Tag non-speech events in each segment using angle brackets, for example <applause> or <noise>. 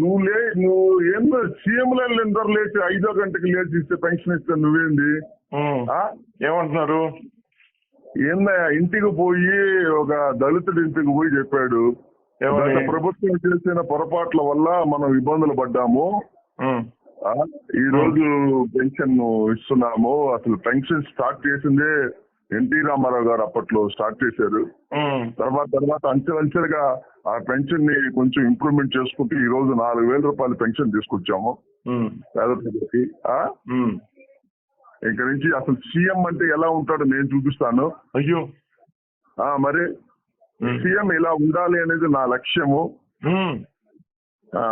నువ్వు లే నువ్వు ఏందో సీఎంలో నిద్ర లేచి ఐదో గంటకి లేచి ఇస్తే పెన్షన్ ఇస్తే నువ్వేంది? ఏమంటున్నారు? ఏందా ఇంటికి పోయి ఒక దళితుడి ఇంటికి పోయి చెప్పాడు. ప్రభుత్వం చేసిన పొరపాట్ల వల్ల మనం ఇబ్బందులు పడ్డాము? ఈ రోజు పెన్షన్ ఇస్తున్నాము. అసలు పెన్షన్ స్టార్ట్ చేసిందే ఎన్టీ రామారావు గారు అప్పట్లో స్టార్ట్ చేశారు. తర్వాత తర్వాత అంచెలంచెలుగా ఆ పెన్షన్ని కొంచెం ఇంప్రూవ్మెంట్ చేసుకుంటూ ఈ రోజు నాలుగు వేల రూపాయల పెన్షన్ తీసుకొచ్చాము. పేద ప్రజలకి ఆ? ఉమ్. ఇక నుంచి అసలు సీఎం అంటే ఎలా ఉంటాడో నేను చూపిస్తాను. అయ్యో. ఆ మరి. సీఎం ఇలా ఉండాలి అనేది నా లక్ష్యము.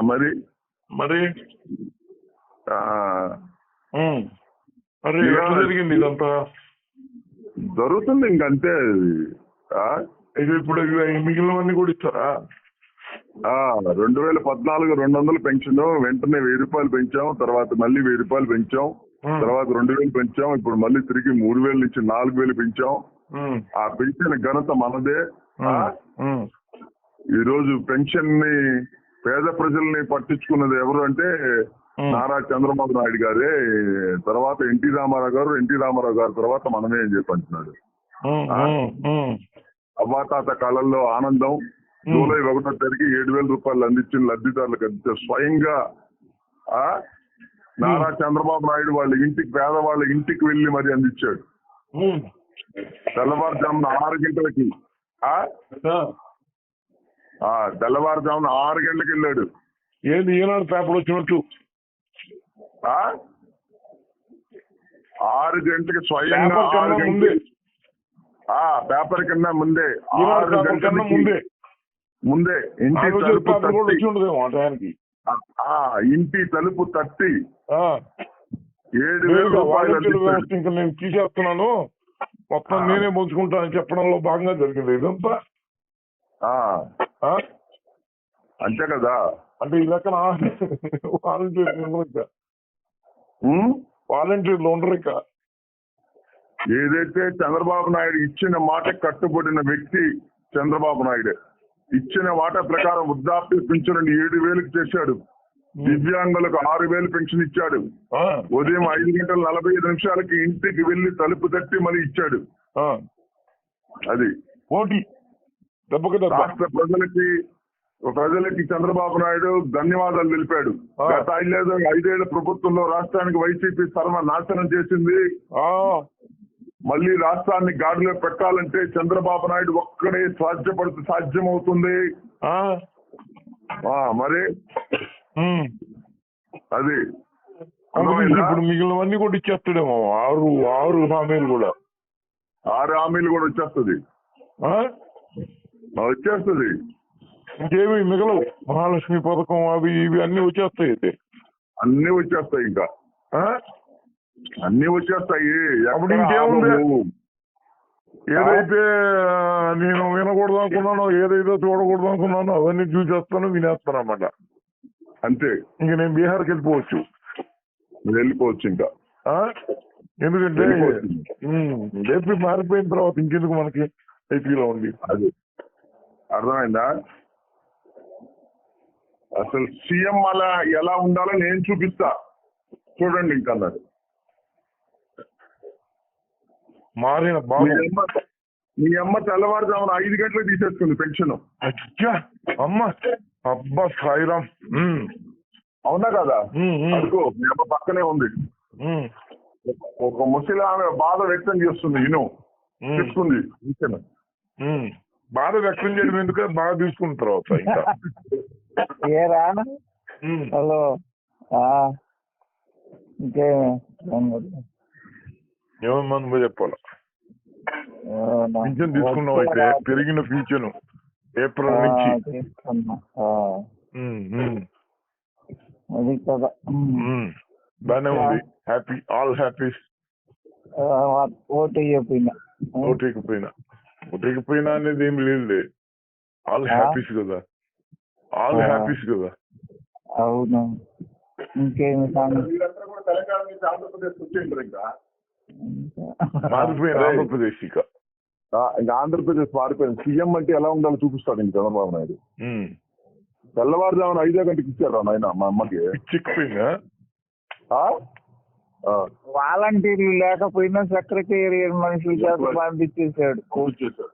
మరి మరి? జరిగింది ఇదంతా? జరుగుతుంది ఇంకంతే ఇప్పుడు మిగిలినవన్నీ కూడా ఇస్తారా ఆ, రెండు వేల పద్నాలుగు రెండు వందలు పెన్షన్ వెంటనే వెయ్యి రూపాయలు పెంచాం తర్వాత మళ్ళీ వెయ్యి రూపాయలు పెంచాం. తర్వాత రెండు వేలు పెంచాం ఇప్పుడు మళ్ళీ తిరిగి మూడు వేల నుంచి నాలుగు వేలు పెంచాం. ఆ పెంచిన ఘనత మనదే. ఈ రోజు పెన్షన్ని పేద ప్రజల్ని పట్టించుకున్నది ఎవరు అంటే. నారా చంద్రబాబు నాయుడు గారే తర్వాత ఎన్టీ రామారావు గారు ఎన్టీ రామారావు గారి తర్వాత మనమే అని చెప్పి అంటున్నాడు. అవ్వాతాత కాలంలో ఆనందం జూలై ఒకటో తారీఖు ఏడు వేల రూపాయలు అందించిన లబ్ధిదారులకు అందించే స్వయంగా ఆ నారా చంద్రబాబు నాయుడు వాళ్ళ ఇంటికి పేదవాళ్ళ ఇంటికి వెళ్ళి మరి అందించాడు. తెల్లవారుజామున ఆరు గంటలకి తెల్లవారుజామున ఆరు గంటలకు వెళ్ళాడు. ఏంది ఈనాడు పేపర్ వచ్చినట్టు? ఆరు గంటలకు స్వయంగా ఆరు ఆ పేపర్ కన్నా ముందే. ఆరు గంటలకి ముందే. ముందే ఇంటి తలుపు తట్టి. ఇంటి తలుపు తట్టి. ఆ. ఏడు వేల రూపాయలు ఇంకా నేను తీసేస్తున్నాను. మొత్తం. నేనే పంచుకుంటానని చెప్పడంలో భాగంగా జరిగింది ఇదంతా? అంతే కదా. అంటే ఈ లెక్కన ఉం? <laughs> వాలంటీర్లు ఉండరు ఇక. ఏదైతే చంద్రబాబు నాయుడు ఇచ్చిన మాట కట్టుబడిన వ్యక్తి చంద్రబాబు నాయుడు. ఇచ్చిన మాట ప్రకారం వృద్ధాప్య పింఛను ఏడు వేలకు చేశాడు. దివ్యాంగులకు ఆరు వేలు పెన్షన్ ఇచ్చాడు. ఉదయం ఐదు గంటల నలభై ఐదు నిమిషాలకి ఇంటికి వెళ్ళి తలుపు తట్టి మళ్ళీ ఇచ్చాడు. అది. పోటీ. రాష్ట్ర ప్రజలకి ప్రజలకి చంద్రబాబు నాయుడు ధన్యవాదాలు తెలిపాడు. గత ఐదేళ్ళు ఐదేళ్ళ ప్రభుత్వంలో రాష్ట్రానికి వైసీపీ సర్వ నాశనం చేసింది ఆ. మళ్ళీ రాష్ట్రాన్ని గాడిలో పెట్టాలంటే చంద్రబాబు నాయుడు ఒక్కడే సాధ్యపడుతూ సాధ్యమవుతుంది మరి. అది? ఇప్పుడు మిగిలినవన్నీ కూడా ఇచ్చేస్తాడేమో ఆరు ఆరు హామీలు కూడా ఆరు హామీలు కూడా వచ్చేస్తుంది? వచ్చేస్తుంది ఇంకేమి మిగలవు. మహాలక్ష్మి పథకం అవి ఇవి అన్ని వచ్చేస్తాయి అయితే. అన్ని వచ్చేస్తాయి ఇంకా? అన్ని వచ్చేస్తాయి. అప్పుడు ఇంకేముంది? ఏదైతే నేను వినకూడదు అనుకున్నానో ఏదైతే చూడకూడదు అనుకున్నానో అవన్నీ చూసేస్తాను వినేస్తాను అన్నమాట. అంతే. ఇంక నేను బీహార్కి వెళ్ళిపోవచ్చు. వెళ్ళిపోవచ్చు ఇంకా? ఎందుకంటే ఏపీ మారిపోయిన తర్వాత ఇంకెందుకు మనకి ఏపీలో ఉంది అది. అర్థమైందా? అసలు సీఎం అలా ఎలా ఉండాలో నేను చూపిస్తా. చూడండి ఇంకా అన్నారు మారిన మీ బాబు. అమ్మ మీ అమ్మ తెల్లవారుజామున ఐదు గంటలకు తీసేసుకుంది పెన్షన్. అచ్చా! అమ్మ! అబ్బా సాయిరామ్ అవునా కదా? అనుకో మీ అమ్మ పక్కనే ఉంది. ఒక ముసలి ఆమె బాధ వ్యక్తం చేస్తుంది ఇను. తీసుకుంది. బాధ వ్యక్తం చేయడం ఎందుకు? బాగా తీసుకున్న తర్వాత ఇంకా. <laughs> ఏరా? ఉమ్. హలో. ఇంకేమి? ఏమన్నా నువ్వు చెప్పాలి? పింఛన్ తీసుకున్నావు అయితే పెరిగిన పింఛన్ ఏప్రిల్ నుంచి. అది కదా. బానే ఉంది. Happy all happy. ఓటు చెప్పిన ఓటీకి పోయినా ఓటీకి పోయినా అనేది ఏం లేదు ఆల్? హ్యాపీస్ కదా. ఆల్. హ్యాపీస్ కదా అవును ఇంకేమి సంగతి? వీళ్ళందరూ కూడా తెలంగాణ నుంచి ఆంధ్రప్రదేశ్ వచ్చేయండి ఇంకా. ఆంధ్రప్రదేశ్ ఇక ఆంధ్రప్రదేశ్ మారిపోయింది సీఎం అంటే ఎలా ఉండాలో చూపిస్తాడు ఇంక చంద్రబాబు నాయుడు. తెల్లవారుజామున ఐదో గంటకి ఇచ్చారు నాయన మా అమ్మకి? ఆ. వాలంటీర్లు లేకపోయినా సెక్రటేరియట్ మనుషుల చేత పంపించేశాడు ఇచ్చేశారు.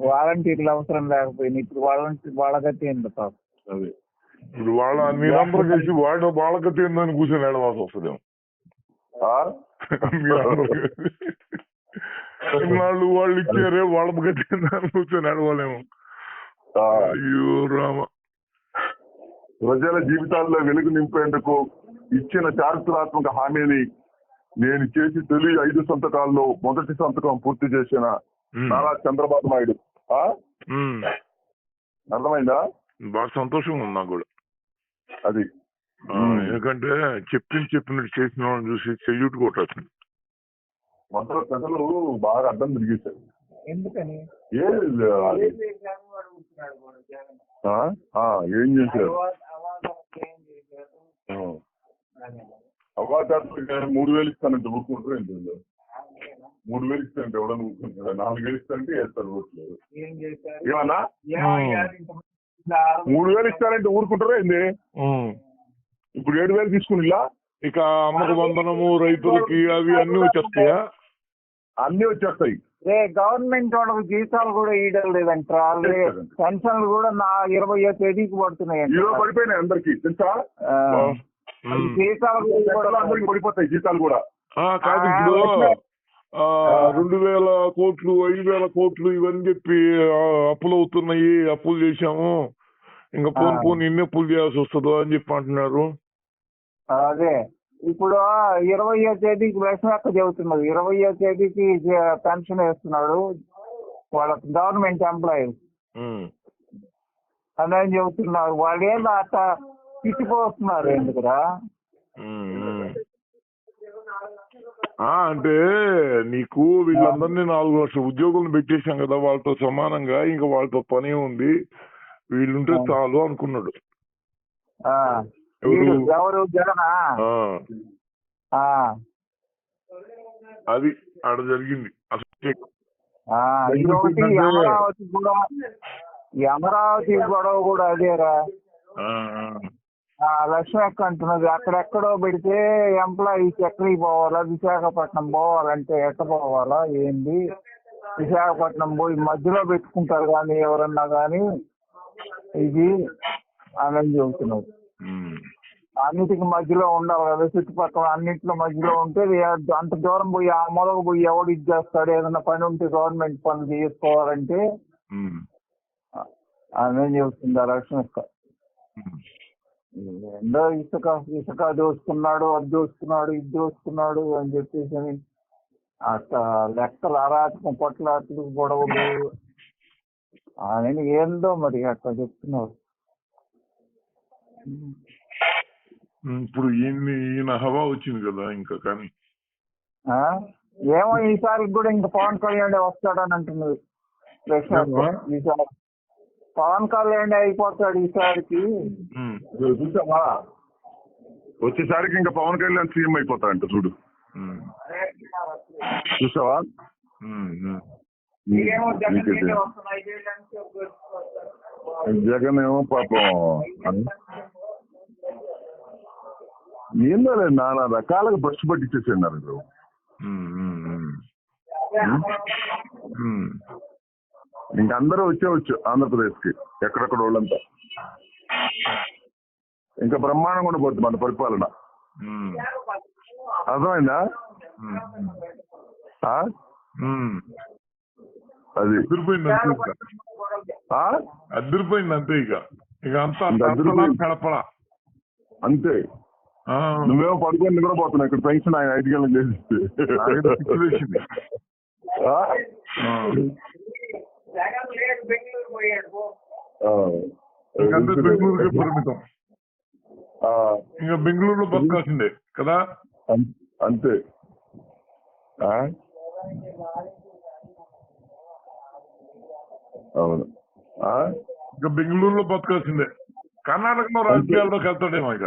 వాలంటీర్లు అవసరం లేకపోయినా ఇప్పుడు వాలంటీర్ వాళ్ళగతే ఏంటి పాపం? అదే. ఇప్పుడు వాళ్ళ మీరందరూ కలిసి వాడు వాళ్ళకి తిందని కూర్చొని ఏడవాల్సి వస్తుందేమో. ఇన్నాళ్ళు వాళ్ళు ఇచ్చారే వాళ్ళకి తిందని కూర్చొని ఏడవలేము. అయ్యో రామ. ప్రజల జీవితాల్లో వెలుగు నింపేందుకు ఇచ్చిన చారిత్రాత్మక హామీని నేను చేసి తొలి ఐదు సంతకాల్లో మొదటి సంతకం పూర్తి చేసిన. నారా చంద్రబాబు నాయుడు. అర్థమైందా? బాగా సంతోషంగా ఉంది నాకు కూడా. అది. ఎందుకంటే చెప్పింది చెప్పినట్టు చేసిన వాళ్ళని చూసి సెల్యూట్ కొట్టచ్చు మొదలు ప్రజలు బాగా అడ్డం తిరిగేశారు. ఎందుకని? ఏం లేదు అది. ఆ? ఆ, ఏం చేశారు. అవకాశాలు మూడు వేలు ఇస్తానంటే ఊరుకుంటారు ఏంటి? మూడు వేలు ఇస్తానంటే ఎవడన్నా ఊరుకుంటారు నాలుగు వేలు ఇస్తానంటే వేస్తారు ఏం చేశారు ఏమన్నా? మూడు వేలు ఇస్తారంటే ఊరుకుంటారా ఏంది? ఇప్పుడు ఏడు వేలు తీసుకునిలా? ఇక అమ్మకు వందనము రైతులకి అవి అన్ని వచ్చేస్తాయా? అన్ని వచ్చేస్తాయి. రే గవర్నమెంట్ వాళ్ళకి జీతాలు కూడా ఇయడం లేదంటారా. పెన్షన్లు కూడా నా ఇరవయో తేదీకి పడుతున్నాయంట. ఈరోజు పడిపోయినాయి అందరికి తెలుసా. జీతాలు కూడా పెద్దలు అందరికి పడిపోతాయి జీతాలు కూడా. కాదు రెండు వేల కోట్లు ఐదు వేల కోట్లు ఇవన్నీ చెప్పి అప్పులు అవుతున్నాయి అప్పులు చేశాము. ఇంకా పోను. పోను ఎన్ని అప్పులు చేయాల్సి వస్తుందో అని చెప్పి అంటున్నారు. అదే. ఇప్పుడు ఇరవయో తేదీకి విషమెక్క చెబుతున్నది ఇరవయో తేదీకి పెన్షన్ వేస్తున్నాడు వాళ్ళకి గవర్నమెంట్ ఎంప్లాయీ. అని చెబుతున్నారు? వాళ్ళు ఏం అట్ట తిట్టిపోతున్నారు ఎందుకురా? అంటే నీకు వీళ్ళందరినీ నాలుగు లక్షల ఉద్యోగులను పెట్టేశాం కదా వాళ్ళతో సమానంగా ఇంకా వాళ్ళతో పని ఉంది. వీళ్ళుంటే చాలు అనుకున్నాడు. ఎవరు? అది ఆడ జరిగింది. అమరావతి గొడవ. కూడా అదేరా. లక్ష్మక్క అంటున్నది అక్కడెక్కడో పెడితే ఎంప్లాయీస్ ఎక్కడికి పోవాలా? విశాఖపట్నం పోవాలంటే ఎట్ట పోవాలా? ఏంది? విశాఖపట్నం పోయి మధ్యలో పెట్టుకుంటారు కానీ ఎవరన్నా కానీ? ఇది అని చెబుతున్నారు. అన్నిటికి మధ్యలో ఉండాలి కదా చుట్టుపక్కల అన్నింటిలో మధ్యలో ఉంటే అంత దూరం పోయి ఆ మొదలు పోయి ఎవడు ఇది చేస్తాడు? ఏదైనా పని ఉంటే గవర్నమెంట్ పనులు చేసుకోవాలంటే అని చెబుతుంది ఆ లక్ష్మక్క ఏందో ఇసుక ఇసుక దోసుకున్నాడు అది దోసుకున్నాడు ఇది దోసుకున్నాడు అని చెప్పేసి అని లెక్కలు అరాచకం పొట్లాటలు గొడవలు. ఆయన ఏందో మరి అట్లా చెప్తున్నారు ఇప్పుడు ఈయన హవా వచ్చింది కదా ఇంకా కానీ? ఏమో ఈసారి కూడా ఇంకా పవన్ కళ్యాణ్ వస్తాడని ఏమ్మా? ఈసారి. పవన్ కళ్యాణ్ అయిపోతాడు ఈసారికి. చూసావా? వచ్చేసరికి ఇంకా పవన్ కళ్యాణ్ సీఎం అయిపోతాడంట చూడు. చూసావా? జగన్ ఏమో పాపం ఏందో నానా రకాలుగా బస్సు. ఉమ్. ఇంక అందరూ వచ్చేవచ్చు ఆంధ్రప్రదేశ్కి ఎక్కడెక్కడ వాళ్ళంతా ఇంకా బ్రహ్మాండంగా ఉండబోద్ది మన పరిపాలన. అర్థమైందా. అది. అదిరిపోయింది అంతే ఇక. ఇక. అంతా. కడపడ అంతే. నువ్వేమో పడుకొని నిద్రపోతున్నావు ఇక్కడ పెన్షన్ ఆయన ఐదు గంటలకు చేసి. బెంగళూరు పరిమితం. ఇంకా బెంగళూరులో బతకాల్సిందే కదా? అంతే? అవును. ఆ? ఇంకా బెంగళూరులో బతకాల్సిందే కర్ణాటకలో రాజకీయాల్లోకి వెళ్తాడేమో ఇక.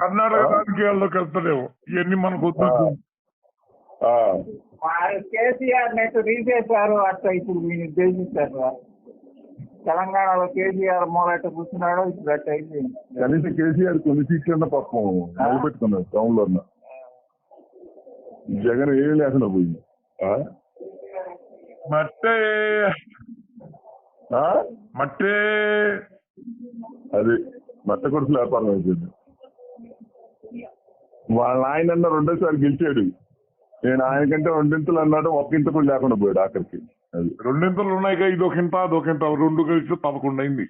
కర్ణాటక రాజకీయాల్లోకి వెళ్తాడేమో. ఇవన్నీ మనకు వద్దు. కేసీఆర్ నెట్ తీసేశారు అట్లా ఇప్పుడు మీరు ఉద్దేశించారు తెలంగాణలో కేసీఆర్ మూలట కూర్చున్నాడు ఇప్పుడు అట్ట అయిపోయింది. కనీసం కేసీఆర్ కొన్ని సీట్లన్నా పాపం నిలబెట్టుకున్నారు టౌన్లో ఉన్న జగన్ ఏం లేకుండా పోయింది. ఆ? మట్టే. ఆ? మట్టే. అది మట్ట కొడుకు వ్యాపారం అయిపోయింది. వాళ్ళ ఆయన రెండోసారి గెలిచాడు. నేను ఆయన కంటే రెండింతలు అన్నాడు ఒక్కింత కూడా లేకుండా పోయాడు ఆఖరికి. రెండింతలు ఉన్నాయి కదా ఇది ఒక ఇంత అదొక ఇంత రెండు కలిసి పదకొండు అయింది.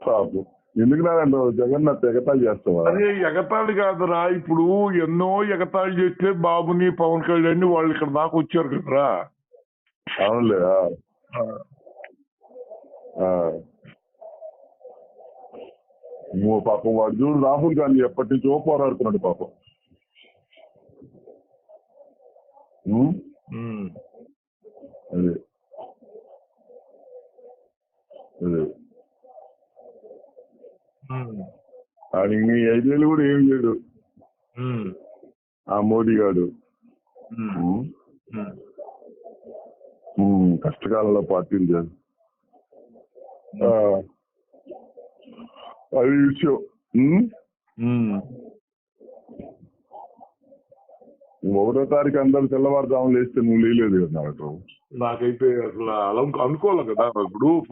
పాపం. ఎందుకు నాదండి జగన్నాథ్ ఎగతాలు చేస్తావా? అదే ఎగతాళి కాదురా ఇప్పుడు ఎన్నో ఎగతాళి చేస్తే బాబుని పవన్ కళ్యాణ్ వాళ్ళు ఇక్కడ దాకా వచ్చారు కదరా. అవునులే పాపం వాడు చూడు రాహుల్ గాంధీ ఎప్పటి నుంచో పోరాడుతున్నాడు పాపం. అదే అదే. ఆడికి నీ ఐదేళ్ళు కూడా ఏం చేయడు. ఆ మోడీ. ఉం, కష్టకాలంలో పార్టీలు చేయాలి. అది విషయం. ఒకటో తారీఖు అందరు తెల్లవారుజామున లేస్తే నువ్వు లేలేదు కదా నాకు నాకైతే అసలు అలా అనుకోవాలి కదా ఇప్పుడు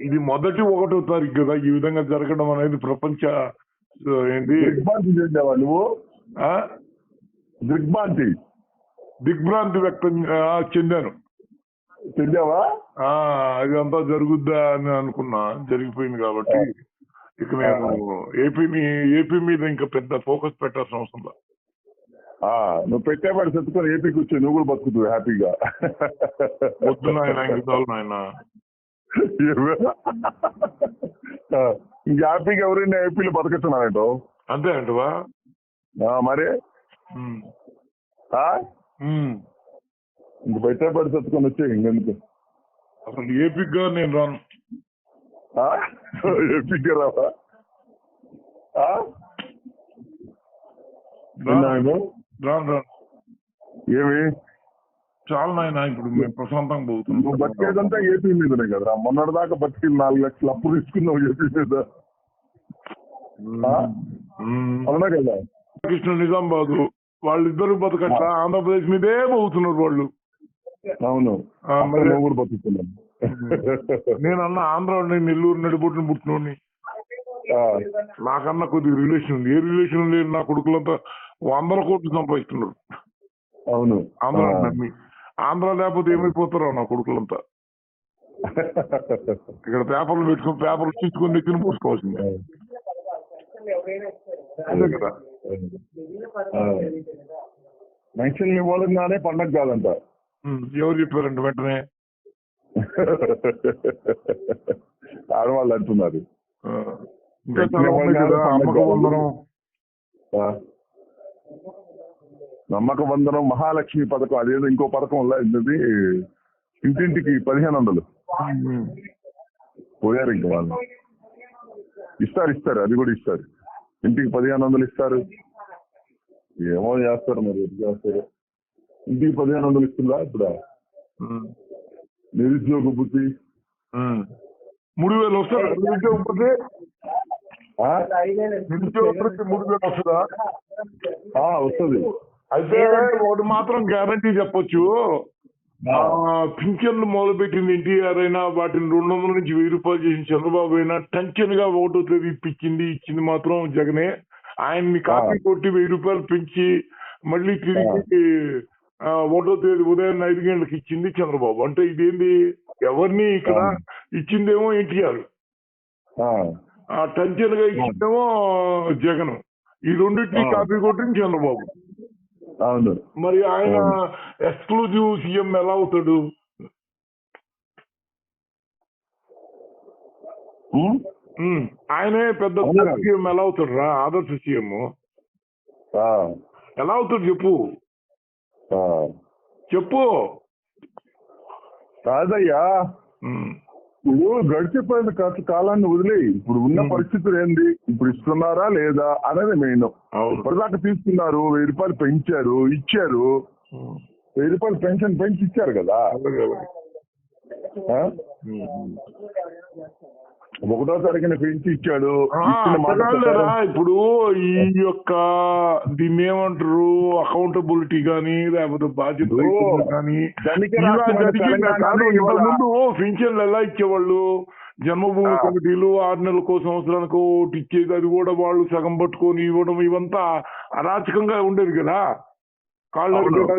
ఇది మొదటి ఒకటో తారీఖు కదా ఈ విధంగా జరగడం అనేది ప్రపంచ ఏంటి? దిగ్భ్రాంతి చెందావా నువ్వు? ఆ? దిగ్భ్రాంతి. దిగ్భ్రాంతి వ్యక్తం చెందాను. ఆ అదంతా జరుగుద్దా అని అనుకున్నా. జరిగిపోయింది కాబట్టి ఇక నేను ఏపీని ఏపీ మీద ఇంకా పెద్ద ఫోకస్ పెట్టాల్సిన అవసరం లేదు. ఆ, నువ్వు పెట్టేవాడు చెప్పుకొని ఏపీకి వచ్చి నువ్వు కూడా బతుకుతావు హ్యాపీగా. వద్దు నాయన ఇంక చాలు నాయన. ఆ, ఇంక హ్యాపీగా ఎవరైనా ఏపీలో బతకచ్చున్నారంటో? అంతే అంటవా? మరి? ఇంక పెట్టేవాడు చెప్పుకొని వచ్చే ఇంకెందుకు? అసలు ఏపీగా నేను రాను. ఆ? ఏపీకి రావా? రాను. రాను ఏమి? చాలు నాయన ఇప్పుడు మేము ప్రశాంతంగా నువ్వు పోతున్నాం బతికేదంతా ఏపీ మీదనే కదరా. మొన్నటి దాకా బతికి నాలుగు లక్షలు అప్పు తీసుకున్నావు ఏపీ మీద. అవునా కదా? కృష్ణ నిజామాబాద్. వాళ్ళిద్దరు బతకట్ల? ఆంధ్రప్రదేశ్ మీదే పోతున్నారు వాళ్ళు. అవును. కూడా బతుకుతున్నావు. నేను అన్న ఆంధ్ర నెల్లూరు నడిబొట్టును పుట్టినోడిని. నాకన్నా కొద్దిగా రిలేషన్ ఉంది. ఏ రిలేషన్ లేదు నా కొడుకులంతా వందల కోట్లు సంపాదిస్తున్నారు. అవును. ఆంధ్ర. నమ్మి ఆంధ్ర లేకపోతే ఏమైపోతారో నా కొడుకులంతా. ఇక్కడ పేపర్లు పెట్టుకుని పేపర్లు తీసుకుని నెత్తిన పోసుకోవాల్సిందే అదే కదా. ఇవ్వడంగానే పండగ కాదంట. ఎవరు చెప్పారంట వెంటనే? ఆడవాళ్ళు అంటున్నారు. నమ్మక వందనం మహాలక్ష్మి పథకం అదేదో ఇంకో పథకం ఇది ఇంటింటికి పదిహేను వందలు. పోయారు ఇంక వాళ్ళు. ఇస్తారు ఇస్తారు. అది కూడా ఇస్తారు. ఇంటికి పదిహేను వందలు ఇస్తారు. ఏమో చేస్తారు మరి ఎటు చేస్తారు? ఇంటికి పదిహేను వందలు ఇస్తుందా ఇప్పుడు? నిరుద్యోగ బుద్ధి. మూడు వేలు వస్తారా నిరుద్యోగ? ఆ? నిరుద్యోగ మూడు వేలు వస్తుందా? ఆ, వస్తుంది. అయితే ఒకటి మాత్రం గ్యారంటీ చెప్పొచ్చు. పింఛన్లు మొదలు పెట్టింది ఎన్టీఆర్ అయినా వాటిని రెండు వందల నుంచి వెయ్యి రూపాయలు చేసిన చంద్రబాబు అయినా టెన్షన్గా ఒకటో తేదీ ఇప్పించింది ఇచ్చింది మాత్రం జగనే. ఆయన్ని కాపీ కొట్టి వెయ్యి రూపాయలు పెంచి మళ్ళీ తిరిగి ఒకటో తేదీ ఉదయం ఐదు గంటలకు ఇచ్చింది చంద్రబాబు. అంటే ఇదేంది? ఎవరిని ఇక్కడ ఇచ్చిందేమో ఎన్టీఆర్. టెన్షన్గా ఇచ్చిందేమో జగన్. ఈ రెండింటిని. కాపీ కొట్టింది చంద్రబాబు. అవును. మరి ఆయన ఎక్స్క్లూజివ్ సీఎం ఎలా అవుతాడు? ఆయనే పెద్ద? సీఎం ఎలా అవుతాడు రా ఆదర్శ సీఎం. ఎలా అవుతాడు చెప్పు. చెప్పు. కాదయ్యా. ఇప్పుడు గడిచిపోయిన కాస్త కాలాన్ని వదిలేయి. ఇప్పుడు ఉన్న. పరిస్థితులు ఏంది? ఇప్పుడు ఇస్తున్నారా లేదా అనేది మెయిన్. ఇప్పటిదాకా తీసుకున్నారు వెయ్యి రూపాయలు పెంచారు ఇచ్చారు. వెయ్యి రూపాయలు పెన్షన్ పెంచి ఇచ్చారు కదా. ఒకటో తారీఖున పెంచి ఇచ్చాడు. ఇప్పుడు ఈ యొక్క దీన్ని ఏమంటారు? అకౌంటబిలిటీ కానీ లేకపోతే బాధ్యత కానీ ఇంతకుముందు పింఛన్లు ఎలా ఇచ్చేవాళ్ళు? జన్మభూమి. కమిటీలు ఆరు నెలలకో సంవత్సరానికి ఒకటి ఇచ్చేది అది కూడా వాళ్ళు సగం పట్టుకొని ఇవ్వడం ఇవంతా అరాచకంగా ఉండేది కదా. కాళ్ళు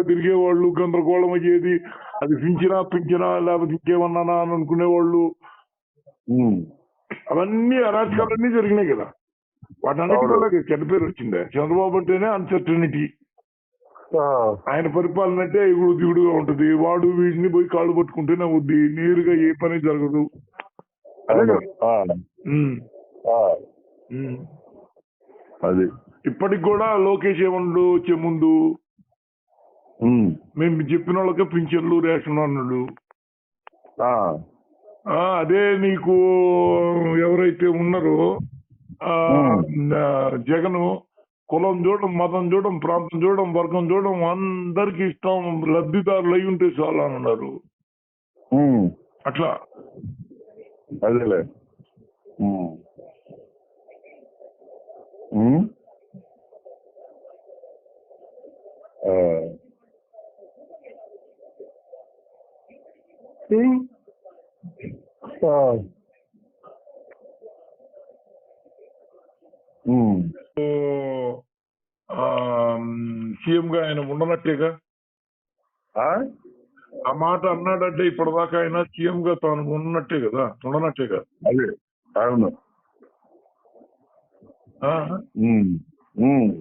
తిరిగేవాళ్ళు గందరగోళం అయ్యేది. అది పింఛనా పింఛనా లేకపోతే ఇంకేమన్నానా అని అనుకునేవాళ్ళు. అవన్నీ అరాచకాలన్నీ జరిగినాయి కదా. వాటన్నిటి. వల్ల చెడ్డ పేరు వచ్చింది. చంద్రబాబు అంటేనే అన్సర్టనిటీ ఆయన పరిపాలన అంటే ఎగుడు దిగుడుగా ఉంటది. వాడు వీడిని పోయి కాళ్ళు పట్టుకుంటేనే అవుద్ది నేరుగా ఏ పని జరగదు. అదే. కదా. అది. ఇప్పటికి కూడా లోకేష్ ఏమన్నాడు? వచ్చే ముందు. మేము చెప్పిన వాళ్ళకే పింఛన్లు రేషన్ అన్నాడు. అదే నీకు ఎవరైతే ఉన్నారో జగను కులం చూడడం మతం చూడడం ప్రాంతం చూడడం వర్గం చూడడం అందరికి ఇష్టం లబ్ధిదారులు అయి ఉంటే చాలు అని అన్నారు. అట్లా? అదేలే. ఉమ్. ఉమ్. ఆ. ఉమ్. ఆ. ఉమ్. ఓ, ఆ, సీఎం గా ఆయన ఉండనట్టేగా ఆ? ఆ మాట అన్నాడంటే ఇప్పటిదాకా ఆయన సీఎం గా తాను ఉన్నట్టే కదా ఉండనట్టేగా అదే అవును.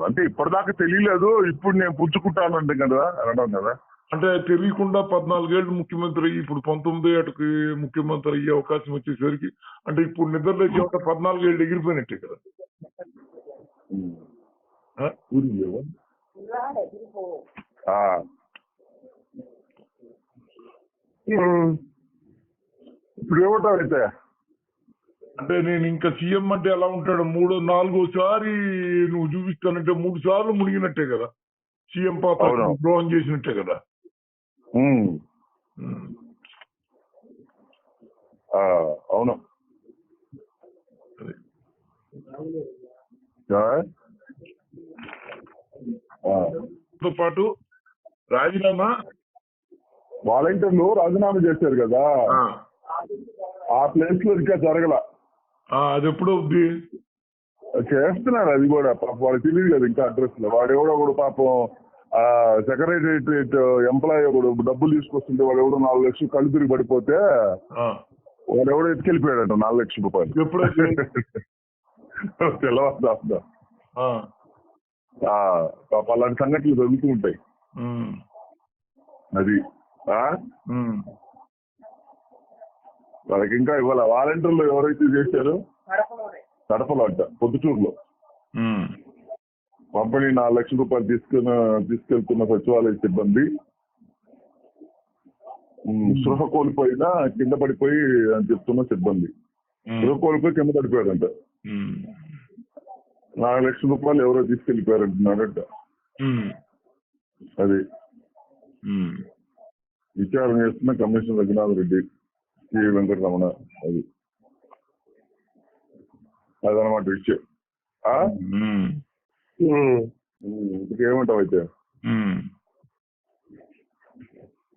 అంటే ఇప్పటిదాకా తెలియలేదు ఇప్పుడు నేను పుచ్చుకుంటానంటే కదా అనడం కదా అంటే తెలియకుండా పద్నాలుగేళ్ళు ముఖ్యమంత్రి అయ్యి ఇప్పుడు పంతొమ్మిది ఏటకి ముఖ్యమంత్రి అయ్యే అవకాశం వచ్చేసరికి అంటే ఇప్పుడు నిద్ర లేచేవాట పద్నాలుగేళ్ళు ఎగిరిపోయినట్టే కదా. ఇప్పుడు ఏమంటావు అయితే అంటే నేను ఇంకా సీఎం అంటే ఎలా ఉంటాడు? మూడో నాలుగోసారి నువ్వు చూపిస్తానంటే మూడు సార్లు మునిగినట్టే కదా. సీఎం పాత్ర. ద్రోహం చేసినట్టే కదా. అవును. తో పాటు రాజీనామా. వాలంటీర్లు రాజీనామా చేశారు కదా. ఆ, ప్లేస్లో ఇంకా జరగల. ఆ, అది ఎప్పుడు అవుద్ది? చేస్తున్నారు అది కూడా. పాపం వాడికి తెలియదు కదా ఇంకా అడ్రస్లో వాడు ఎవడో ఒకడు పాపం ఆ సెక్రటరియట్ ఎంప్లాయీ ఒకడు డబ్బులు తీసుకొస్తుంటే వాడు ఎవడో నాలుగు లక్షలు కళ్ళు తిరిగి పడిపోతే ఆ, వాడు ఎవడో ఎత్తుకెళ్ళిపోయాడంట నాలుగు లక్షల రూపాయలు. ఎప్పుడైతే <laughs> తెలవద్దా ఆ, ఆ, పాపం అలాంటి సంఘటనలు జరుగుతూ ఉంటాయి. అది. వాళ్ళకి ఇంకా ఇవాళ వాలంటీర్లు ఎవరైతే చేశారో? కడపలో అంట పొద్దుటూరులో. పంపిణీ నాలుగు లక్షల రూపాయలు తీసుకున్న తీసుకెళ్తున్న సచివాలయ సిబ్బంది. స్పృహ కోల్పోయినా కింద పడిపోయి అని చెప్తున్న సిబ్బంది. స్పృహ కోల్పోయి కింద పడిపోయారంట. నాలుగు లక్షల రూపాయలు ఎవరో తీసుకెళ్ళిపోయారంటున్నారంట. అది. విచారణ చేస్తున్న కమిషనర్ రఘునాథ్ రెడ్డి సి. వెంకటరమణ అది. అదనమాట విషయం. ఇంకేమంటావు అయితే?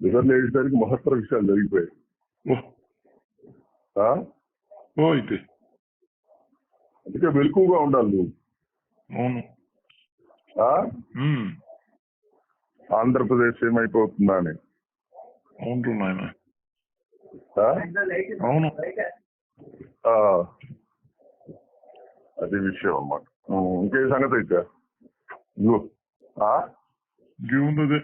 లేచేసరికి మహత్తర విషయాలు జరిగిపోయాయి. అయితే. అందుకే మెలకుగా ఉండాలి నువ్వు. అవును. ఆంధ్రప్రదేశ్ ఏమైపోతుందా అని. అవును? అవును. అది విషయం అన్నమాట. ఇంకే సంగతి అయితే? ఇదిగో. ఆ? ఇంకేముంది అదే